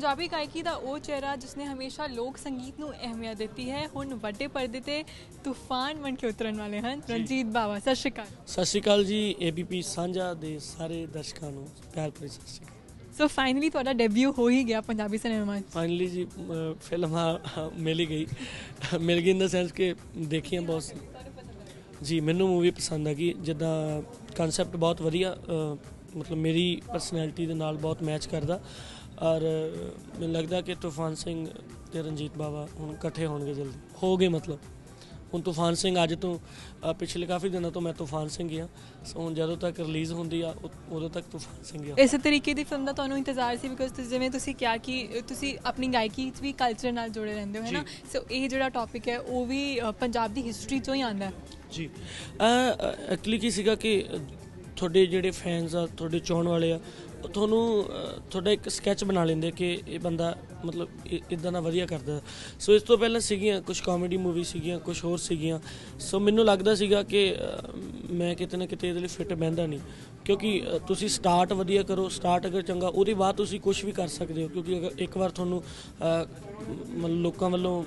ਪੰਜਾਬੀ ਗਾਇਕੀ ਦਾ ਉਹ ਚਿਹਰਾ ਜਿਸਨੇ ਹਮੇਸ਼ਾ ਲੋਕ ਸੰਗੀਤ ਨੂੰ ਅਹਿਮੀਅਤ ਦਿੱਤੀ ਹੈ ਹੁਣ ਵੱਡੇ ਪਰਦੇ ਤੇ ਤੂਫਾਨ ਬਣ ਕੇ ਉਤਰਨ ਵਾਲੇ ਹਨ। ਰਣਜੀਤ ਬਾਵਾ ਸਤਿ ਸ਼੍ਰੀ ਅਕਾਲ। ਸਤਿ ਸ਼੍ਰੀ ਅਕਾਲ ਜੀ ਏਬੀਪੀ ਸਾਂਝਾ ਦੇ ਸਾਰੇ ਦਰਸ਼ਕਾਂ ਨੂੰ ਪਿਆਰ ਭਰੀ ਸਤਿ ਸ਼੍ਰੀ ਅਕਾਲ। ਸੋ ਫਾਈਨਲੀ ਤੁਹਾਡਾ ਡੈਬਿਊ ਹੋ ਹੀ ਗਿਆ ਪੰਜਾਬੀ ਸਿਨੇਮਾ 'ਚ। ਫਾਈਨਲੀ ਜੀ ਫਿਲਮ ਆ ਮਿਲ ਗਈ। ਮਿਲ ਗਈ ਇਨ ਦਾ ਸੈਂਸ ਕਿ ਦੇਖੀਆਂ ਬਹੁਤ। ਜੀ ਮੈਨੂੰ ਮੂਵੀ ਪਸੰਦ ਆ ਗਈ ਜਿੱਦਾਂ ਕਨਸੈਪਟ ਬਹੁਤ ਵਧੀਆ ਮਤਲਬ ਮੇਰੀ ਪਰਸਨੈਲਿਟੀ ਦੇ ਨਾਲ ਬਹੁਤ ਮੈਚ ਕਰਦਾ। ਔਰ ਮੈਨੂੰ ਲੱਗਦਾ ਕਿ ਤੂਫਾਨ ਸਿੰਘ ਤੇ ਰਣਜੀਤ ਬਾਵਾ ਹੁਣ ਇਕੱਠੇ ਹੋਣਗੇ ਜਲਦੀ। ਹੋ ਗਏ ਮਤਲਬ। ਹੁਣ ਤੂਫਾਨ ਸਿੰਘ ਅੱਜ ਤੋਂ ਪਿਛਲੇ ਕਾਫੀ ਦਿਨਾਂ ਤੋਂ ਮੈਂ ਤੂਫਾਨ ਸਿੰਘ ਹੀ ਆ ਸੋ ਹੁਣ ਜਦੋਂ ਤੱਕ ਰਿਲੀਜ਼ ਹੁੰਦੀ ਆ ਉਦੋਂ ਤੱਕ ਤੂਫਾਨ ਸਿੰਘ ਹੀ ਆ। ਇਸੇ ਤਰੀਕੇ ਦੀ ਫਿਲਮ ਦਾ ਤੁਹਾਨੂੰ ਇੰਤਜ਼ਾਰ ਸੀ ਬਿਕੋਜ਼ ਤੁਸੀਂ ਜਿਵੇਂ ਤੁਸੀਂ ਕਿਹਾ ਕਿ ਤੁਸੀਂ ਆਪਣੀ ਗਾਇਕੀ 'ਚ ਵੀ ਕਲਚਰ ਨਾਲ ਜੁੜੇ ਰਹਿੰਦੇ ਹੋ ਹੈ ਨਾ। ਸੋ ਇਹ ਜਿਹੜਾ ਟੌਪਿਕ ਹੈ ਉਹ ਵੀ ਪੰਜਾਬ ਦੀ ਹਿਸਟਰੀ 'ਚੋਂ ਹੀ ਆਉਂਦਾ ਹੈ। ਜੀ। ਐਕਚੁਅਲੀ ਕੀ ਸੀਗਾ ਕਿ ਤੁਹਾਡੇ ਜਿਹੜੇ ਫੈਨਸ ਆ, ਤੁਹਾਡੇ ਚਾਹਣ ਵਾਲੇ ਆ, ਉਹ ਤੁਹਾਨੂੰ ਤੁਹਾਡਾ ਇੱਕ ਸਕੈਚ ਬਣਾ ਲੈਂਦੇ ਕਿ ਇਹ ਬੰਦਾ ਮਤਲਬ ਇਦਾਂ ਦਾ ਵਧੀਆ ਕਰਦਾ। ਸੋ ਇਸ ਤੋਂ ਪਹਿਲਾਂ ਸੀਗੀਆਂ ਕੁਝ ਕਾਮੇਡੀ ਮੂਵੀ ਸੀਗੀਆਂ ਕੁਝ ਹੋਰ ਸੀਗੀਆਂ। ਸੋ ਮੈਨੂੰ ਲੱਗਦਾ ਸੀਗਾ ਕਿ ਮੈਂ ਕਿਤੇ ਨਾ ਕਿਤੇ ਇਹਦੇ ਲਈ ਫਿੱਟ ਬਹਿੰਦਾ ਨਹੀਂ। ਕਿਉਂਕਿ ਤੁਸੀਂ ਸਟਾਰਟ ਵਧੀਆ ਕਰੋ ਸਟਾਰਟ ਅਗਰ ਚੰਗਾ, ਉਹਦੇ ਬਾਅਦ ਤੁਸੀਂ ਕੁਝ ਵੀ ਕਰ ਸਕਦੇ ਹੋ। ਕਿਉਂਕਿ ਅਗਰ ਇੱਕ ਵਾਰ ਤੁਹਾਨੂੰ ਮਤਲਬ ਲੋਕਾਂ ਵੱਲੋਂ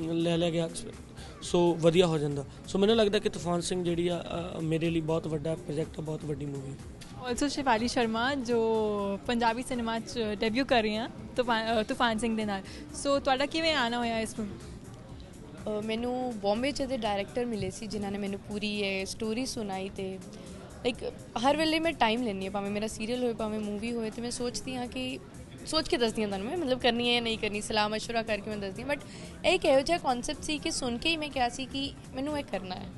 ਲੈ ਲਿਆ ਗਿਆ ਸੋ ਵਧੀਆ ਹੋ ਜਾਂਦਾ। ਸੋ ਮੈਨੂੰ ਲੱਗਦਾ ਕਿ ਤੂਫਾਨ ਸਿੰਘ ਜਿਹੜੀ ਆ ਅ, ਮੇਰੇ ਲਈ ਬਹੁਤ ਵੱਡਾ ਪ੍ਰੋਜੈਕਟ ਆ ਬਹੁਤ ਵੱਡੀ ਮੂਵੀ ਆਲਸੋ ਸ਼ਿਵਾਲੀ ਸ਼ਰਮਾ ਜੋ ਪੰਜਾਬੀ ਸਿਨੇਮਾ 'ਚ ਡੈਬਿਊ ਕਰ ਰਹੀ ਆ ਤੂਫਾਨ ਅ, ਤੂਫਾਨ ਸਿੰਘ ਦੇ ਨਾਲ। ਸੋ ਤੁਹਾਡਾ ਕਿਵੇਂ ਆਣਾ ਹੋਇਆ ਇਸ ਨੂੰ ਅ, ਮੈਨੂੰ ਬੰਬੇ ਚ ਦੇ ਡਾਇਰੈਕਟਰ ਮਿਲੇ ਸੀ ਜਿਨ੍ਹਾਂ ਨੇ ਮੈਨੂੰ ਪੂਰੀ ਇਹ ਸਟੋਰੀ ਸੁਣਾਈ ਤੇ ਲਾਈਕ ਹਰ ਵੇਲੇ ਮੈਂ ਟਾਈਮ ਲੈਂਦੀ ਹਾਂ ਭਾਵੇਂ ਮੇਰਾ ਸੀਰੀਅਲ ਹੋਵੇ ਭਾਵੇਂ ਮੂਵੀ ਹੋਵੇ ਤੇ ਮੈਂ ਸੋਚਦੀ ਹਾਂ ਕਿ ਸੋਚ ਕੇ ਦੱਸਦੀ ਹਾਂ ਤੁਹਾਨੂੰ ਮੈਂ ਮਤਲਬ ਕਰਨੀ ਹੈ ਨਹੀਂ ਕਰਨੀ ਸਲਾਹ ਮਸ਼ਵਰਾ ਕਰਕੇ ਮੈਂ ਦੱਸਦੀ ਹਾਂ ਬਟ ਇਹ ਇੱਕ ਇਹੋ ਜਿਹਾ ਕਨਸੈਪਟ ਸੀ ਕਿ ਸੁਣ ਕੇ ਹੀ ਮੈਂ ਕਿਹਾ ਸੀ ਕਿ ਮੈਨੂੰ ਇਹ ਕਰਨਾ ਹੈ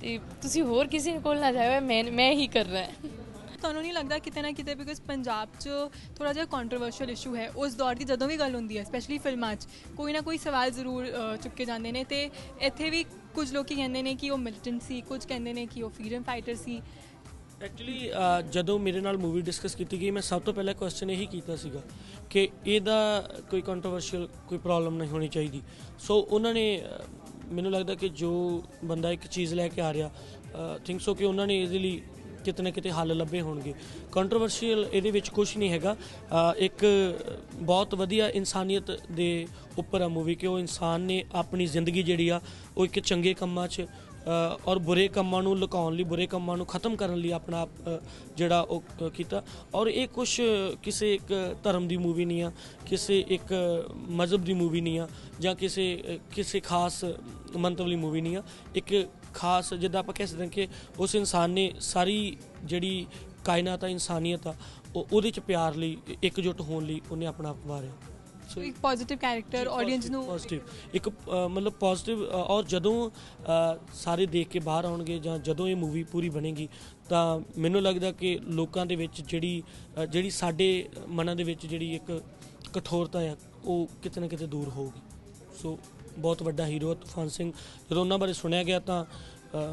ਤੇ ਤੁਸੀਂ ਹੋਰ ਕਿਸੇ ਕੋਲ ਨਾ ਜਾਇਓ ਮੈਂ ਮੈਂ ਹੀ ਕਰਨਾ ਹੈ ਤੁਹਾਨੂੰ ਨਹੀਂ ਲੱਗਦਾ ਕਿਤੇ ਨਾ ਕਿਤੇ ਬਿਕੋਜ਼ ਪੰਜਾਬ 'ਚ ਥੋੜਾ ਜਿਹਾ ਕੰਟਰੋਵਰਸ਼ੀਅਲ ਇਸ਼ੂ ਹੈ ਉਸ ਦੌਰ ਦੀ ਜਦੋਂ ਵੀ ਗੱਲ ਹੁੰਦੀ ਹੈ ਸਪੈਸ਼ਲੀ ਫਿਲਮਾਂ 'ਚ ਕੋਈ ਨਾ ਕੋਈ ਸਵਾਲ ਜ਼ਰੂਰ ਚੁੱਕੇ ਜਾਂਦੇ ਨੇ ਤੇ ਇੱਥੇ ਵੀ ਕੁਝ ਲੋਕੀ ਕਹਿੰਦੇ ਨੇ ਕਿ ਉਹ ਮਿਲਟੈਂਟ ਸੀ ਕੁਝ ਕਹਿੰਦੇ ਨੇ ਕਿ ਉਹ ਫਰੀडम ਫਾਈਟਰ ਸੀ ਐਕਚੁਅਲੀ ਜਦੋਂ ਮੇਰੇ ਨਾਲ ਮੂਵੀ ਡਿਸਕਸ ਕੀਤੀ ਗਈ, ਮੈਂ ਸਭ ਤੋਂ ਪਹਿਲਾਂ ਕੁਐਸਚਨ ਇਹੀ ਕੀਤਾ ਸੀਗਾ ਕਿ ਇਹਦਾ ਕੋਈ ਕੰਟਰੋਵਰਸ਼ੀਅਲ ਕੋਈ ਪ੍ਰੋਬਲਮ ਨਹੀਂ ਹੋਣੀ ਚਾਹੀਦੀ। ਸੋ ਉਹਨਾਂ ਨੇ ਮੈਨੂੰ ਲੱਗਦਾ ਕਿ ਜੋ ਬੰਦਾ ਇੱਕ ਚੀਜ਼ ਲੈ ਕੇ ਆ ਰਿਹਾ ਥਿੰਕ ਸੋ ਕਿ ਉਹਨਾਂ ਨੇ ਇਹਦੇ ਲਈ ਕਿਤੇ ਨਾ ਕਿਤੇ ਹੱਲ ਲੱਭੇ ਹੋਣਗੇ। ਕੰਟਰੋਵਰਸ਼ੀਅਲ ਇਹਦੇ ਵਿੱਚ ਕੁਝ ਨਹੀਂ ਹੈਗਾ। ਇੱਕ ਬਹੁਤ ਵਧੀਆ ਇਨਸਾਨੀਅਤ ਦੇ ਉੱਪਰ ਆ ਮੂਵੀ ਕਿ ਉਹ ਇਨਸਾਨ ਨੇ ਆਪਣੀ ਜ਼ਿੰਦਗੀ ਜਿਹੜੀ ਆ, ਉਹ ਇੱਕ ਚੰਗੇ ਕੰਮਾਂ 'ਚ ਔਰ ਬੁਰੇ ਕੰਮਾਂ ਨੂੰ ਲੁਕਾਉਣ ਲਈ ਬੁਰੇ ਕੰਮਾਂ ਨੂੰ ਖਤਮ ਕਰਨ ਲਈ ਆਪਣਾ ਆਪ, ਜਿਹੜਾ ਉਹ ਕੀਤਾ। ਔਰ ਇਹ ਕੁਝ ਕਿਸੇ ਇੱਕ ਧਰਮ ਦੀ ਮੂਵੀ ਨਹੀਂ ਆ ਕਿਸੇ ਇੱਕ ਮਜ਼ਹਬ ਦੀ ਮੂਵੀ ਨਹੀਂ ਆ ਜਾਂ ਕਿਸੇ ਕਿਸੇ ਖਾਸ ਮੰਤਵ ਲਈ ਮੂਵੀ ਨਹੀਂ ਆ। ਇੱਕ ਖਾਸ ਜਿੱਦਾਂ ਆਪਾਂ ਕਹਿ ਸਕਦੇ ਹਾਂ ਕਿ ਉਸ ਇਨਸਾਨ ਨੇ ਸਾਰੀ ਜਿਹੜੀ ਕਾਇਨਾਤ ਆ ਇਨਸਾਨੀਅਤ ਆ ਉਹ ਉਹਦੇ ਚ ਪਿਆਰ ਲਈ ਇਕਜੁੱਟ ਹੋਣ ਲਈ ਉਹਨੇ ਆਪਣਾ ਆਪ ਵਾਰਿਆ। ਸੋ ਇੱਕ ਪੋਜ਼ਿਟਿਵ ਕੈਰੈਕਟਰ ਆਡੀਅנס ਨੂੰ ਪੋਜ਼ਿਟਿਵ ਇੱਕ ਮਤਲਬ ਪੋਜ਼ਿਟਿਵ ਔਰ ਜਦੋਂ ਸਾਰੇ ਦੇਖ ਕੇ ਬਾਹਰ ਆਉਣਗੇ ਜਾਂ ਜਦੋਂ ਇਹ ਮੂਵੀ ਪੂਰੀ ਬਣੇਗੀ ਤਾਂ ਮੈਨੂੰ ਲੱਗਦਾ ਕਿ ਲੋਕਾਂ ਦੇ ਵਿੱਚ ਜਿਹੜੀ ਜਿਹੜੀ ਸਾਡੇ ਮਨਾਂ ਦੇ ਵਿੱਚ ਜਿਹੜੀ ਇੱਕ ਕਠੋਰਤਾ ਆ ਉਹ ਕਿਤੇ ਨਾ ਕਿਤੇ ਦੂਰ ਹੋਊਗੀ। ਸੋ ਬਹੁਤ ਵੱਡਾ ਹੀਰੋ ਤੂਫਾਨ ਸਿੰਘ। ਜਦੋਂ ਉਹਨਾਂ ਬਾਰੇ ਸੁਣਿਆ ਗਿਆ ਤਾਂ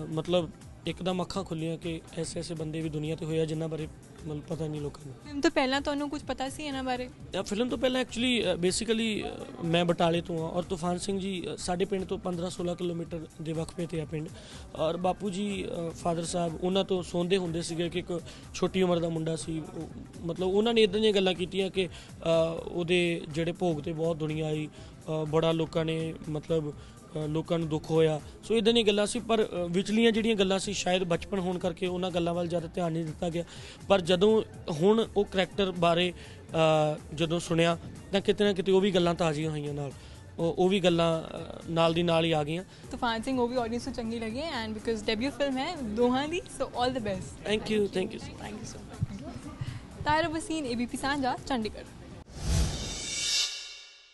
ਮਤਲਬ ਇੱਕਦਮ ਅੱਖਾਂ ਖੁੱਲੀਆਂ ਕਿ ਐਸੇ ਐਸੇ ਬੰਦੇ ਵੀ ਦੁਨੀਆ ਤੇ ਹੋਏ ਆ ਜਿਨ੍ਹਾਂ ਬਾਰੇ ਮਤਲਬ ਪਤਾ ਨਹੀਂ ਲੋਕਾਂ ਨੂੰ। ਫਿਲਮ ਤੋਂ ਪਹਿਲਾਂ ਤੁਹਾਨੂੰ ਕੁਝ ਪਤਾ ਸੀ ਇਹਨਾਂ ਬਾਰੇ? ਫਿਲਮ ਤੋਂ ਪਹਿਲਾਂ ਐਕਚੁਅਲੀ ਬੇਸਿਕਲੀ ਮੈਂ ਬਟਾਲੇ ਤੋਂ ਆ ਔਰ ਤੂਫਾਨ ਸਿੰਘ ਜੀ ਸਾਡੇ ਪਿੰਡ ਤੋਂ 15-16 ਕਿਲੋਮੀਟਰ ਦੇ ਵਕਫੇ ਤੇ ਆ ਪਿੰਡ। ਔਰ ਬਾਪੂ ਜੀ ਫਾਦਰ ਸਾਹਿਬ ਉਹਨਾਂ ਤੋਂ ਸੌਂਦੇ ਹੁੰਦੇ ਸੀਗੇ ਕਿ ਇੱਕ ਛੋਟੀ ਉਮਰ ਦਾ ਮੁੰਡਾ ਸੀ। ਮਤਲਬ ਉਹਨਾਂ ਨੇ ਇਦਾਂ ਦੀਆਂ ਗੱਲਾਂ ਕੀਤੀਆਂ ਕਿ ਉਹਦੇ ਜਿਹੜੇ ਭੋਗ ਤੇ ਬਹੁਤ ਦੁਨੀਆ ਆਈ। ਬੜਾ ਲੋਕਾਂ ਨੇ ਮਤਲਬ ਲੋਕਾਂ ਨੂੰ ਦੁੱਖ ਹੋਇਆ। ਸੋ ਇਦਾਂ ਦੀਆਂ ਗੱਲਾਂ ਸੀ ਪਰ ਵਿਚਲੀਆਂ ਜਿਹੜੀਆਂ ਗੱਲਾਂ ਸੀ ਸ਼ਾਇਦ ਬਚਪਨ ਹੋਣ ਕਰਕੇ ਉਹਨਾਂ ਗੱਲਾਂ ਵੱਲ ਜ਼ਿਆਦਾ ਧਿਆਨ ਨਹੀਂ ਦਿੱਤਾ ਗਿਆ। ਪਰ ਜਦੋਂ ਹੁਣ ਉਹ ਕਰੈਕਟਰ ਬਾਰੇ ਜਦੋਂ ਸੁਣਿਆ ਤਾਂ ਕਿਤੇ ਨਾ ਕਿਤੇ ਉਹ ਵੀ ਗੱਲਾਂ ਤਾਜ਼ੀਆਂ ਹੋਈਆਂ ਨਾਲ। ਉਹ ਵੀ ਗੱਲਾਂ ਨਾਲ ਦੀ ਨਾਲ ਹੀ ਆ ਗਈਆਂ। ਤੂਫਾਨ ਸਿੰਘ ਉਹ ਵੀ ਆਡੀਅנס ਨੂੰ ਚੰਗੀ ਲੱਗੀ ਐਂਡ ਬਿਕੋਜ਼ ਡੈਬਿਊ ਫਿਲਮ ਹੈ ਦੋਹਾਂ ਦੀ so all the best thank you thank you thank you so much Bhasin ABP Sanjha Chandigarh.